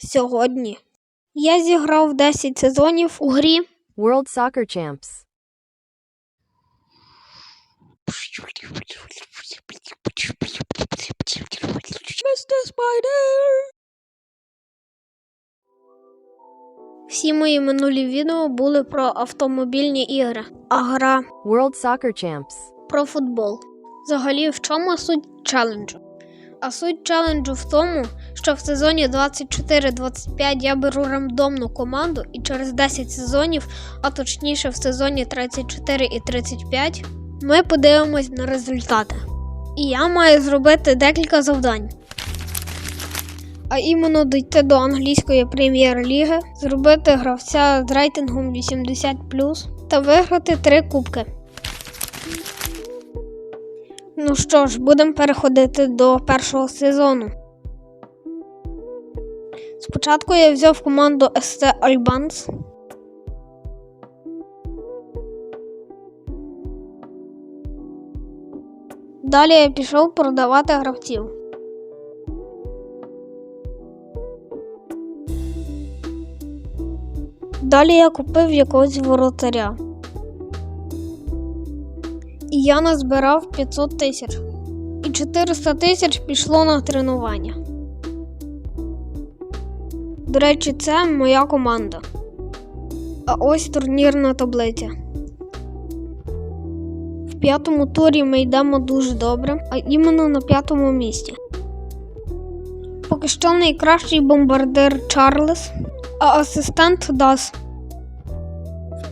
сьогодні. Я зіграв 10 сезонів у грі World Soccer Champs. Mr. Spider. Всі мої минулі відео були про автомобільні ігри, а гра World Soccer Champs. про футбол. Взагалі, в чому суть челенджу? А суть челенджу в тому, що в сезоні 24-25 я беру рандомну команду, і через 10 сезонів, а точніше в сезоні 34 і 35, ми подивимось на результати. І я маю зробити декілька завдань. А іменно дійти до англійської прем'єр-ліги, зробити гравця з рейтингом 80 та виграти три кубки. Ну що ж, будемо переходити до першого сезону. Спочатку я взяв команду ST Albans. Далі я пішов продавати гравців. Далі я купив якогось воротаря. І я назбирав 500 тисяч. І 400 тисяч пішло на тренування. До речі, це моя команда. А ось турнірна таблиця. В п'ятому турі ми йдемо дуже добре, а іменно на п'ятому місці. Поки що найкращий бомбардир Чарльз, а асистент Дас.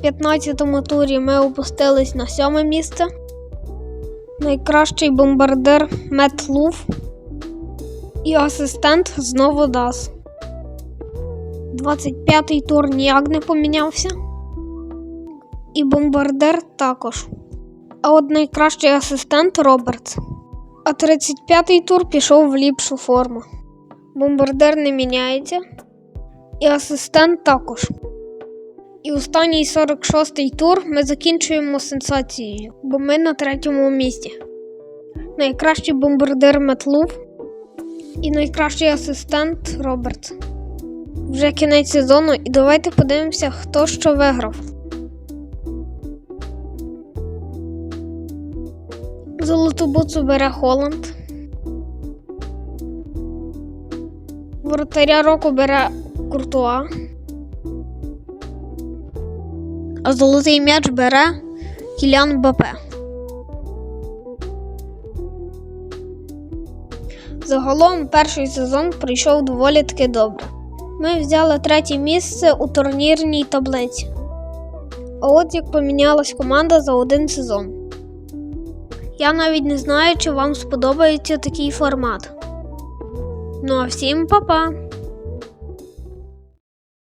В 15-му турі ми опустились на сьоме місце. Найкращий бомбардир Мет Лув і асистент знову Дас. 25-й тур ніяк не помінявся. І бомбардир також. А от найкращий асистент Робертс. А 35-й тур пішов в ліпшу форму. Бомбардир не міняється. І асистент також. І останній 46-й тур ми закінчуємо сенсацією, бо ми на третьому місці. Найкращий бомбардир Метлув і найкращий асистент Роберт. Вже кінець сезону, і давайте подивимося, хто що виграв. Золоту буцу бере Холланд. Воротаря року бере Куртуа. А золотий м'яч бере Кілян Бапе. Загалом перший сезон пройшов доволі таки добре. Ми взяли третє місце у турнірній таблиці. А от як помінялась команда за один сезон. Я навіть не знаю, чи вам сподобається такий формат. Ну а всім па-па!